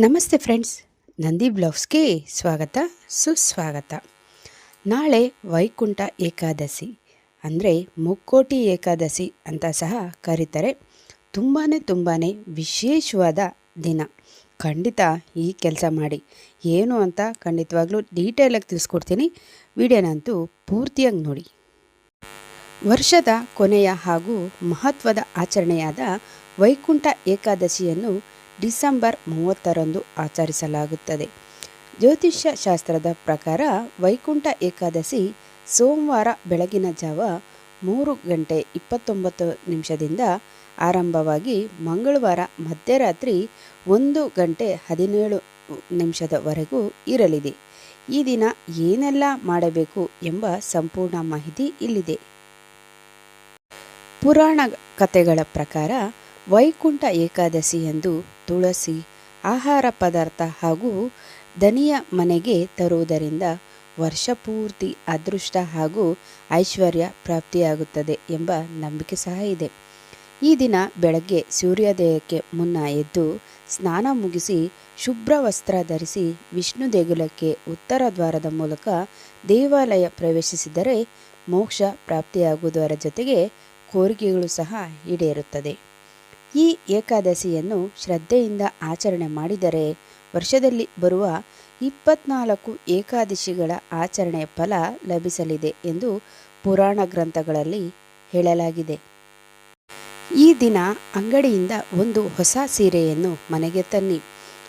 ನಮಸ್ತೆ ಫ್ರೆಂಡ್ಸ್, ನಂದಿ ಬ್ಲೌಸ್ಗೆ ಸ್ವಾಗತ, ಸುಸ್ವಾಗತ. ನಾಳೆ ವೈಕುಂಠ ಏಕಾದಶಿ, ಅಂದರೆ ಮುಕ್ಕೋಟಿ ಏಕಾದಶಿ ಅಂತ ಸಹ ಕರೀತಾರೆ. ತುಂಬಾ ತುಂಬಾ ವಿಶೇಷವಾದ ದಿನ. ಖಂಡಿತ ಈ ಕೆಲಸ ಮಾಡಿ. ಏನು ಅಂತ ಖಂಡಿತವಾಗ್ಲೂ ಡೀಟೇಲಾಗಿ ತಿಳಿಸ್ಕೊಡ್ತೀನಿ. ವಿಡಿಯೋನಂತೂ ಪೂರ್ತಿಯಾಗಿ ನೋಡಿ. ವರ್ಷದ ಕೊನೆಯ ಹಾಗೂ ಮಹತ್ವದ ಆಚರಣೆಯಾದ ವೈಕುಂಠ ಏಕಾದಶಿಯನ್ನು ಡಿಸೆಂಬರ್ ಮೂವತ್ತರಂದು ಆಚರಿಸಲಾಗುತ್ತದೆ. ಜ್ಯೋತಿಷ್ಯ ಶಾಸ್ತ್ರದ ಪ್ರಕಾರ ವೈಕುಂಠ ಏಕಾದಶಿ ಸೋಮವಾರ ಬೆಳಗಿನ ಜಾವ ಮೂರು ಗಂಟೆ ಇಪ್ಪತ್ತೊಂಬತ್ತು ನಿಮಿಷದಿಂದ ಆರಂಭವಾಗಿ ಮಂಗಳವಾರ ಮಧ್ಯರಾತ್ರಿ ಒಂದು ಗಂಟೆ ಹದಿನೇಳು ನಿಮಿಷದವರೆಗೂ ಇರಲಿದೆ. ಈ ದಿನ ಏನೆಲ್ಲ ಮಾಡಬೇಕು ಎಂಬ ಸಂಪೂರ್ಣ ಮಾಹಿತಿ ಇಲ್ಲಿದೆ. ಪುರಾಣ ಕಥೆಗಳ ಪ್ರಕಾರ ವೈಕುಂಠ ಏಕಾದಶಿಯಂದು ತುಳಸಿ ಆಹಾರ ಪದಾರ್ಥ ಹಾಗೂ ದನಿಯ ಮನೆಗೆ ತರುವುದರಿಂದ ವರ್ಷಪೂರ್ತಿ ಅದೃಷ್ಟ ಹಾಗೂ ಐಶ್ವರ್ಯ ಪ್ರಾಪ್ತಿಯಾಗುತ್ತದೆ ಎಂಬ ನಂಬಿಕೆ ಸಹ ಇದೆ. ಈ ದಿನ ಬೆಳಗ್ಗೆ ಸೂರ್ಯೋದಯಕ್ಕೆ ಮುನ್ನ ಎದ್ದು ಸ್ನಾನ ಮುಗಿಸಿ ಶುಭ್ರ ವಸ್ತ್ರ ಧರಿಸಿ ವಿಷ್ಣು ದೇಗುಲಕ್ಕೆ ಉತ್ತರ ದ್ವಾರದ ಮೂಲಕ ದೇವಾಲಯ ಪ್ರವೇಶಿಸಿದರೆ ಮೋಕ್ಷ ಪ್ರಾಪ್ತಿಯಾಗುವುದರ ಜೊತೆಗೆ ಕೋರಿಕೆಗಳು ಸಹ ಈಡೇರುತ್ತದೆ. ಈ ಏಕಾದಶಿಯನ್ನು ಶ್ರದ್ಧೆಯಿಂದ ಆಚರಣೆ ಮಾಡಿದರೆ ವರ್ಷದಲ್ಲಿ ಬರುವ ಇಪ್ಪತ್ನಾಲ್ಕು ಏಕಾದಶಿಗಳ ಆಚರಣೆಯ ಫಲ ಲಭಿಸಲಿದೆ ಎಂದು ಪುರಾಣ ಗ್ರಂಥಗಳಲ್ಲಿ ಹೇಳಲಾಗಿದೆ. ಈ ದಿನ ಅಂಗಡಿಯಿಂದ ಒಂದು ಹೊಸ ಸೀರೆಯನ್ನು ಮನೆಗೆ ತನ್ನಿ.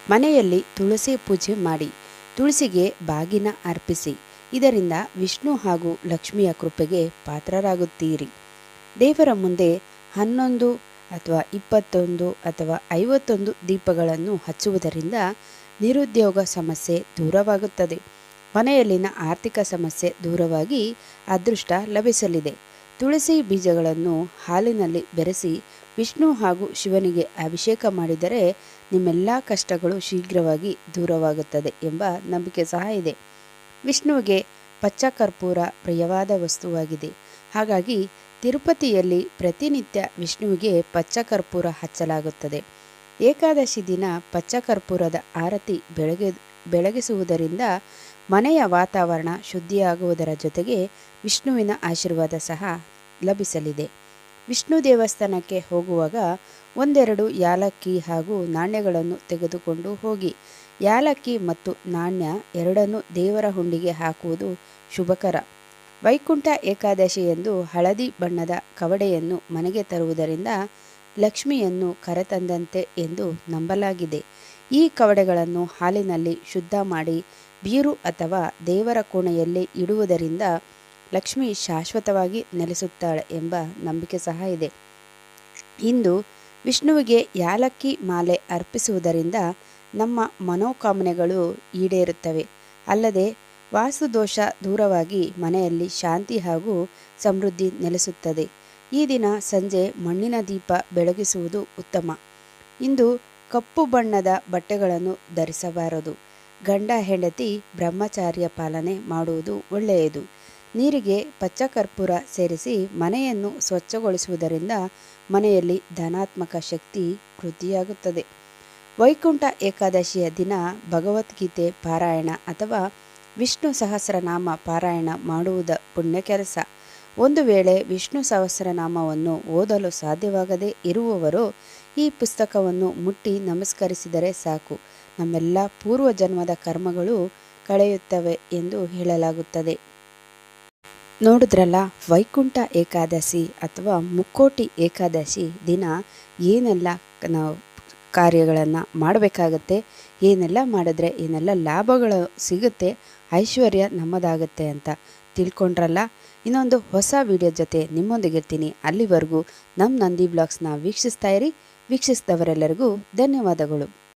ಮನೆಯಲ್ಲಿ ತುಳಸಿ ಪೂಜೆ ಮಾಡಿ, ತುಳಸಿಗೆ ಬಾಗಿನ ಅರ್ಪಿಸಿ. ಇದರಿಂದ ವಿಷ್ಣು ಹಾಗೂ ಲಕ್ಷ್ಮಿಯ ಕೃಪೆಗೆ ಪಾತ್ರರಾಗುತ್ತೀರಿ. ದೇವರ ಮುಂದೆ ಹನ್ನೊಂದು ಅಥವಾ ಇಪ್ಪತ್ತೊಂದು ಅಥವಾ ಐವತ್ತೊಂದು ದೀಪಗಳನ್ನು ಹಚ್ಚುವುದರಿಂದ ನಿರುದ್ಯೋಗ ಸಮಸ್ಯೆ ದೂರವಾಗುತ್ತದೆ. ಮನೆಯಲ್ಲಿನ ಆರ್ಥಿಕ ಸಮಸ್ಯೆ ದೂರವಾಗಿ ಅದೃಷ್ಟ ಲಭಿಸಲಿದೆ. ತುಳಸಿ ಬೀಜಗಳನ್ನು ಹಾಲಿನಲ್ಲಿ ಬೆರೆಸಿ ವಿಷ್ಣು ಹಾಗೂ ಶಿವನಿಗೆ ಅಭಿಷೇಕ ಮಾಡಿದರೆ ನಿಮ್ಮೆಲ್ಲ ಕಷ್ಟಗಳು ಶೀಘ್ರವಾಗಿ ದೂರವಾಗುತ್ತದೆ ಎಂಬ ನಂಬಿಕೆ ಸಹ ಇದೆ. ವಿಷ್ಣುವಿಗೆ ಪಚ್ಚ ಕರ್ಪೂರ ಪ್ರಿಯವಾದ ವಸ್ತುವಾಗಿದೆ. ಹಾಗಾಗಿ ತಿರುಪತಿಯಲ್ಲಿ ಪ್ರತಿನಿತ್ಯ ವಿಷ್ಣುವಿಗೆ ಪಚ್ಚ ಕರ್ಪೂರ ಹಚ್ಚಲಾಗುತ್ತದೆ. ಏಕಾದಶಿ ದಿನ ಪಚ್ಚ ಕರ್ಪೂರದ ಆರತಿ ಬೆಳಗ್ಗೆ ಬೆಳಗಿಸುವುದರಿಂದ ಮನೆಯ ವಾತಾವರಣ ಶುದ್ಧಿಯಾಗುವುದರ ಜೊತೆಗೆ ವಿಷ್ಣುವಿನ ಆಶೀರ್ವಾದ ಸಹ ಲಭಿಸಲಿದೆ. ವಿಷ್ಣು ದೇವಸ್ಥಾನಕ್ಕೆ ಹೋಗುವಾಗ ಒಂದೆರಡು ಯಾಲಕ್ಕಿ ಹಾಗೂ ನಾಣ್ಯಗಳನ್ನು ತೆಗೆದುಕೊಂಡು ಹೋಗಿ, ಯಾಲಕ್ಕಿ ಮತ್ತು ನಾಣ್ಯ ಎರಡನ್ನು ದೇವರ ಹುಂಡಿಗೆ ಹಾಕುವುದು ಶುಭಕರ. ವೈಕುಂಠ ಏಕಾದಶಿಯಂದು ಹಳದಿ ಬಣ್ಣದ ಕವಡೆಯನ್ನು ಮನೆಗೆ ತರುವುದರಿಂದ ಲಕ್ಷ್ಮಿಯನ್ನು ಕರೆತಂದಂತೆ ಎಂದು ನಂಬಲಾಗಿದೆ. ಈ ಕವಡೆಗಳನ್ನು ಹಾಲಿನಲ್ಲಿ ಶುದ್ಧ ಮಾಡಿ ಬೀರು ಅಥವಾ ದೇವರ ಕೋಣೆಯಲ್ಲಿ ಇಡುವುದರಿಂದ ಲಕ್ಷ್ಮಿ ಶಾಶ್ವತವಾಗಿ ನೆಲೆಸುತ್ತಾಳೆ ಎಂಬ ನಂಬಿಕೆ ಸಹ ಇದೆ. ಇಂದು ವಿಷ್ಣುವಿಗೆ ಯಾಲಕ್ಕಿ ಮಾಲೆ ಅರ್ಪಿಸುವುದರಿಂದ ನಮ್ಮ ಮನೋಕಾಮನೆಗಳು ಈಡೇರುತ್ತವೆ. ಅಲ್ಲದೆ ವಾಸ್ತುದೋಷ ದೂರವಾಗಿ ಮನೆಯಲ್ಲಿ ಶಾಂತಿ ಹಾಗೂ ಸಮೃದ್ಧಿ ನೆಲೆಸುತ್ತದೆ. ಈ ದಿನ ಸಂಜೆ ಮಣ್ಣಿನ ದೀಪ ಬೆಳಗಿಸುವುದು ಉತ್ತಮ. ಇಂದು ಕಪ್ಪು ಬಣ್ಣದ ಬಟ್ಟೆಗಳನ್ನು ಧರಿಸಬಾರದು. ಗಂಡ ಹೆಂಡತಿ ಬ್ರಹ್ಮಚಾರ್ಯ ಪಾಲನೆ ಮಾಡುವುದು ಒಳ್ಳೆಯದು. ನೀರಿಗೆ ಪಚ್ಚ ಕರ್ಪೂರ ಸೇರಿಸಿ ಮನೆಯನ್ನು ಸ್ವಚ್ಛಗೊಳಿಸುವುದರಿಂದ ಮನೆಯಲ್ಲಿ ಧನಾತ್ಮಕ ಶಕ್ತಿ ವೃದ್ಧಿಯಾಗುತ್ತದೆ. ವೈಕುಂಠ ಏಕಾದಶಿಯ ದಿನ ಭಗವದ್ಗೀತೆ ಪಾರಾಯಣ ಅಥವಾ ವಿಷ್ಣು ಸಹಸ್ರನಾಮ ಪಾರಾಯಣ ಮಾಡುವುದ ಪುಣ್ಯ ಕೆಲಸ. ಒಂದು ವೇಳೆ ವಿಷ್ಣು ಸಹಸ್ರನಾಮವನ್ನು ಓದಲು ಸಾಧ್ಯವಾಗದೇ ಇರುವವರು ಈ ಪುಸ್ತಕವನ್ನು ಮುಟ್ಟಿ ನಮಸ್ಕರಿಸಿದರೆ ಸಾಕು. ನಮ್ಮೆಲ್ಲ ಪೂರ್ವ ಜನ್ಮದ ಕರ್ಮಗಳು ಕಳೆಯುತ್ತವೆ ಎಂದು ಹೇಳಲಾಗುತ್ತದೆ. ನೋಡಿದ್ರಲ್ಲ, ವೈಕುಂಠ ಏಕಾದಶಿ ಅಥವಾ ಮುಕ್ಕೋಟಿ ಏಕಾದಶಿ ದಿನ ಏನೆಲ್ಲ ನಾವು ಕಾರ್ಯಗಳನ್ನು ಮಾಡಬೇಕಾಗತ್ತೆ, ಏನೆಲ್ಲ ಮಾಡಿದ್ರೆ ಏನೆಲ್ಲ ಲಾಭಗಳು ಸಿಗುತ್ತೆ ಐಶ್ವರ್ಯ ನಮ್ಮದಾಗುತ್ತೆ ಅಂತ ತಿಳ್ಕೊಂಡ್ರಲ್ಲ? ಇನ್ನೊಂದು ಹೊಸ ವಿಡಿಯೋ ಜೊತೆ ನಿಮ್ಮೊಂದಿಗಿರ್ತೀನಿ ಅಲ್ಲಿವರೆಗೂ ನಮ್ಮ ನಂದಿ ಬ್ಲಾಗ್ಸ್ನ ವೀಕ್ಷಿಸ್ತಾ ಇರಿ. ವೀಕ್ಷಿಸಿದವರೆಲ್ಲರಿಗೂ ಧನ್ಯವಾದಗಳು.